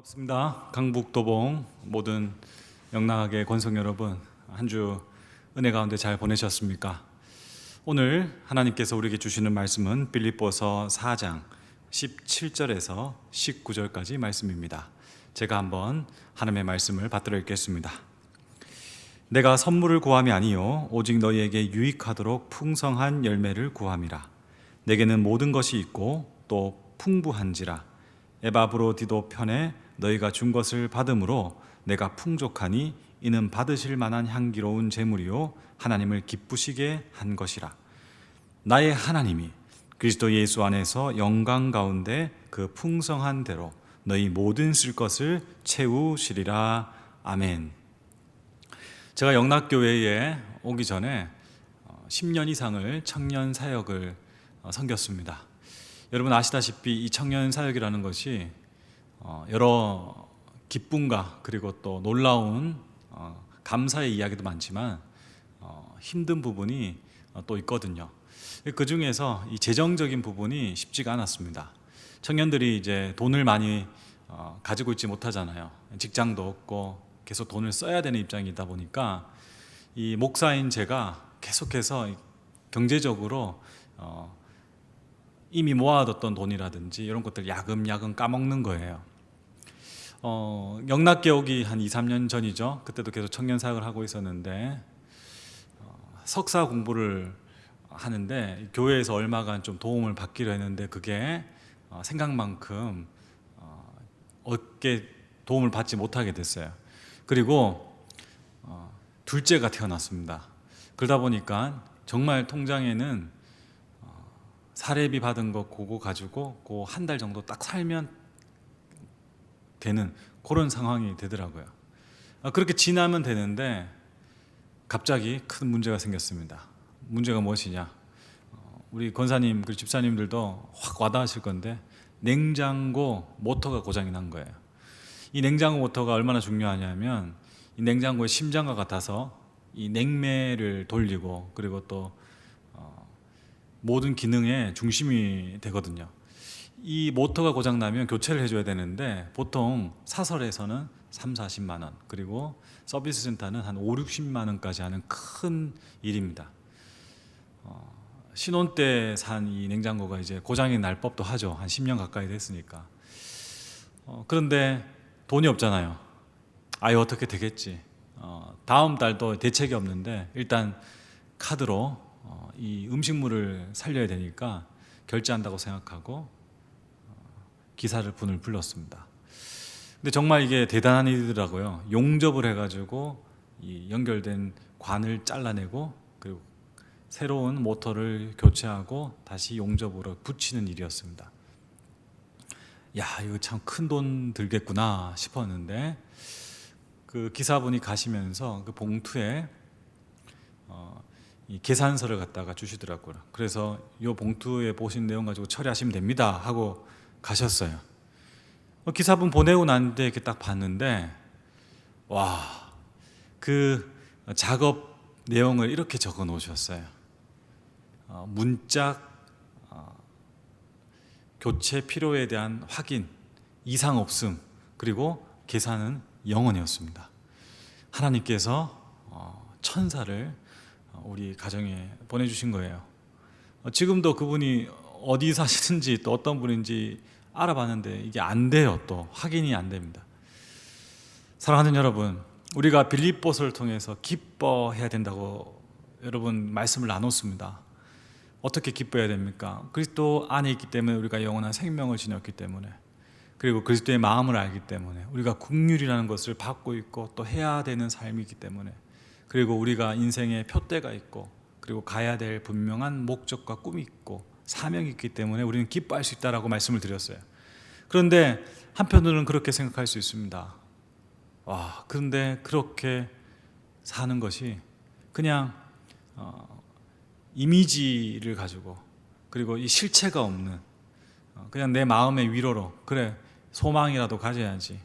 반갑습니다. 강북도봉 모든 영락의 권성 여러분 한 주 은혜 가운데 잘 보내셨습니까? 오늘 하나님께서 우리에게 주시는 말씀은 빌립보서 4장 17절에서 19절까지 말씀입니다. 제가 한번 하나님의 말씀을 받들어 읽겠습니다. 내가 선물을 구함이 아니요 오직 너희에게 유익하도록 풍성한 열매를 구함이라. 내게는 모든 것이 있고 또 풍부한지라. 에바브로디도 편에 너희가 준 것을 받음으로 내가 풍족하니 이는 받으실 만한 향기로운 제물이요 하나님을 기쁘시게 한 것이라. 나의 하나님이 그리스도 예수 안에서 영광 가운데 그 풍성한 대로 너희 모든 쓸 것을 채우시리라. 아멘. 제가 영락교회에 오기 전에 10년 이상을 청년 사역을 어, 섬겼습니다. 여러분 아시다시피 이 청년 사역이라는 것이 어, 여러 기쁨과 그리고 또 놀라운 어, 감사의 이야기도 많지만 어, 힘든 부분이 어, 또 있거든요. 그 중에서 이 재정적인 부분이 쉽지가 않았습니다. 청년들이 이제 돈을 많이 어, 가지고 있지 못하잖아요. 직장도 없고 계속 돈을 써야 되는 입장이다 보니까 이 목사인 제가 계속해서 경제적으로 어, 이미 모아뒀던 돈이라든지 이런 것들 야금야금 까먹는 거예요. 어, 영락계 오기 한 2, 3년 전이죠. 그때도 계속 청년 사역을 하고 있었는데 어, 석사 공부를 하는데 교회에서 얼마간 좀 도움을 받기로 했는데 그게 어, 생각만큼 어, 얻게 도움을 받지 못하게 됐어요. 그리고 어, 둘째가 태어났습니다. 그러다 보니까 정말 통장에는 어, 사례비 받은 거 그거 가지고 그 한 달 정도 딱 살면 되는 그런 상황이 되더라고요. 아, 그렇게 지나면 되는데 갑자기 큰 문제가 생겼습니다. 문제가 무엇이냐? 어, 우리 권사님 그리고 집사님들도 확 와닿으실 건데 냉장고 모터가 고장이 난 거예요. 이 냉장고 모터가 얼마나 중요하냐면 이 냉장고의 심장과 같아서 이 냉매를 돌리고 그리고 또 어, 모든 기능의 중심이 되거든요. 이 모터가 고장 나면 교체를 해줘야 되는데 보통 사설에서는 3, 40만 원 그리고 서비스 센터는 한 5, 60만 원까지 하는 큰 일입니다. 어, 신혼 때 산 이 냉장고가 이제 고장이 날 법도 하죠. 한 10년 가까이 됐으니까. 어, 그런데 돈이 없잖아요. 아유 어떻게 되겠지. 어, 다음 달도 대책이 없는데 일단 카드로 어, 이 음식물을 살려야 되니까 결제한다고 생각하고 기사를 분을 불렀습니다. 근데 정말 이게 대단한 일이더라고요. 용접을 해가지고 이 연결된 관을 잘라내고 그리고 새로운 모터를 교체하고 다시 용접으로 붙이는 일이었습니다. 야 이거 참 큰 돈 들겠구나 싶었는데 그 기사분이 가시면서 그 봉투에 어, 이 계산서를 갖다가 주시더라고요. 그래서 이 봉투에 보신 내용 가지고 처리하시면 됩니다 하고 가셨어요. 어, 기사분 보내고 난 뒤에 이렇게 딱 봤는데 와, 그 작업 내용을 이렇게 적어 놓으셨어요. 어, 문짝 어, 교체 필요에 대한 확인, 이상 없음, 그리고 계산은 영원이었습니다. 하나님께서 어, 천사를 어, 우리 가정에 보내주신 거예요. 어, 지금도 그분이 어디 사시는지 또 어떤 분인지 알아봤는데 이게 안 돼요. 또 확인이 안 됩니다. 사랑하는 여러분, 우리가 빌립보서를 통해서 기뻐해야 된다고 여러분 말씀을 나눴습니다. 어떻게 기뻐해야 됩니까? 그리스도 안에 있기 때문에 우리가 영원한 생명을 지녔기 때문에 그리고 그리스도의 마음을 알기 때문에 우리가 국률이라는 것을 받고 있고 또 해야 되는 삶이기 때문에 그리고 우리가 인생의 표대가 있고 그리고 가야 될 분명한 목적과 꿈이 있고 사명이 있기 때문에 우리는 기뻐할 수 있다라고 말씀을 드렸어요. 그런데 한편으로는 그렇게 생각할 수 있습니다. 와, 그런데 그렇게 사는 것이 그냥 어, 이미지를 가지고 그리고 이 실체가 없는 어, 그냥 내 마음의 위로로 그래 소망이라도 가져야지.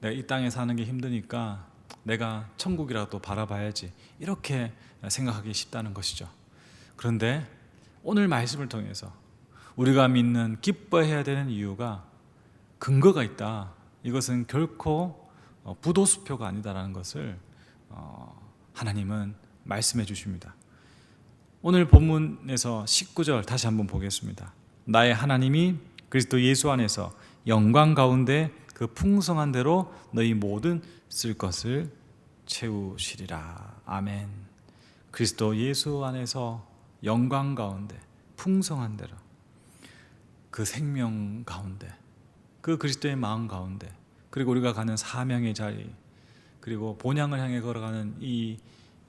내가 이 땅에 사는 게 힘드니까 내가 천국이라도 바라봐야지. 이렇게 생각하기 쉽다는 것이죠. 그런데 오늘 말씀을 통해서 우리가 믿는 기뻐해야 되는 이유가 근거가 있다. 이것은 결코 어, 부도수표가 아니다라는 것을 어, 하나님은 말씀해 주십니다. 오늘 본문에서 19절 다시 한번 보겠습니다. 나의 하나님이 그리스도 예수 안에서 영광 가운데 그 풍성한 대로 너희 모든 쓸 것을 채우시리라. 아멘. 그리스도 예수 안에서 영광 가운데 풍성한 대로 그 생명 가운데 그 그리스도의 마음 가운데 그리고 우리가 가는 사명의 자리 그리고 본향을 향해 걸어가는 이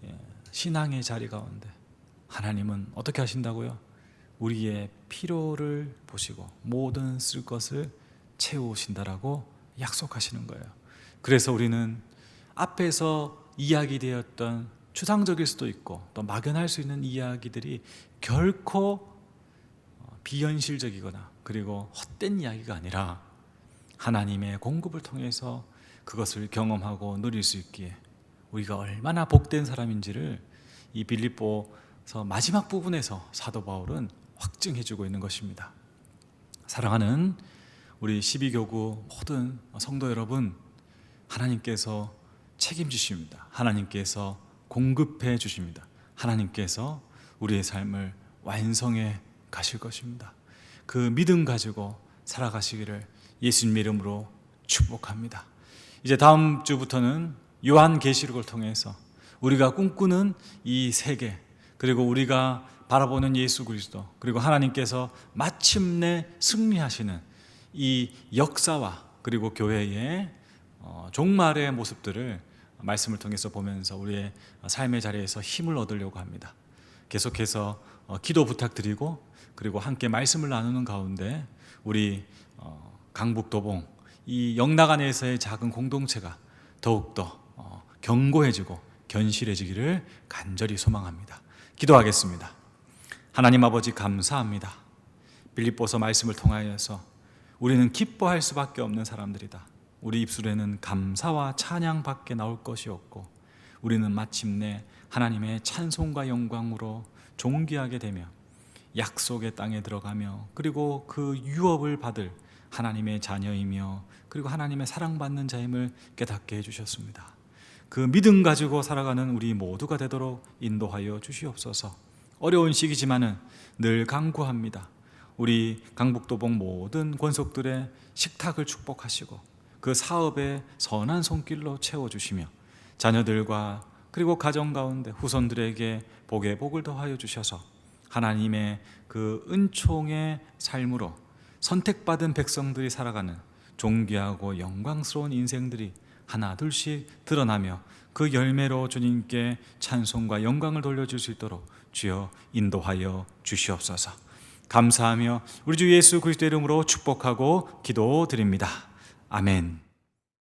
예, 신앙의 자리 가운데 하나님은 어떻게 하신다고요? 우리의 필요를 보시고 모든 쓸 것을 채우신다라고 약속하시는 거예요. 그래서 우리는 앞에서 이야기되었던 추상적일 수도 있고 또 막연할 수 있는 이야기들이 결코 어, 비현실적이거나 그리고 헛된 이야기가 아니라 하나님의 공급을 통해서 그것을 경험하고 누릴 수 있기에 우리가 얼마나 복된 사람인지를 이 빌립보서 마지막 부분에서 사도 바울은 확증해 주고 있는 것입니다. 사랑하는 우리 12교구 모든 성도 여러분 하나님께서 책임지십니다. 하나님께서 공급해 주십니다. 하나님께서 우리의 삶을 완성해 가실 것입니다. 그 믿음 가지고 살아가시기를 예수님 이름으로 축복합니다. 이제 다음 주부터는 요한 계시록을 통해서 우리가 꿈꾸는 이 세계 그리고 우리가 바라보는 예수 그리스도 그리고 하나님께서 마침내 승리하시는 이 역사와 그리고 교회의 어, 종말의 모습들을 말씀을 통해서 보면서 우리의 삶의 자리에서 힘을 얻으려고 합니다. 계속해서 어, 기도 부탁드리고 그리고 함께 말씀을 나누는 가운데 우리 어, 강북도봉 이 영락 안에서의 작은 공동체가 더욱더 어, 견고해지고 견실해지기를 간절히 소망합니다. 기도하겠습니다. 하나님 아버지 감사합니다. 빌립보서 말씀을 통하여서 우리는 기뻐할 수밖에 없는 사람들이다. 우리 입술에는 감사와 찬양밖에 나올 것이 없고 우리는 마침내 하나님의 찬송과 영광으로 존귀하게 되며 약속의 땅에 들어가며 그리고 그 유업을 받을 하나님의 자녀이며 그리고 하나님의 사랑받는 자임을 깨닫게 해주셨습니다. 그 믿음 가지고 살아가는 우리 모두가 되도록 인도하여 주시옵소서. 어려운 시기지만은 늘 강구합니다. 우리 강북도봉 모든 권속들의 식탁을 축복하시고 그 사업의 선한 손길로 채워주시며 자녀들과 그리고 가정 가운데 후손들에게 복의 복을 더하여 주셔서 하나님의 그 은총의 삶으로 선택받은 백성들이 살아가는 존귀하고 영광스러운 인생들이 하나 둘씩 드러나며 그 열매로 주님께 찬송과 영광을 돌려줄 수 있도록 주여 인도하여 주시옵소서. 감사하며 우리 주 예수 그리스도 이름으로 축복하고 기도드립니다. 아멘.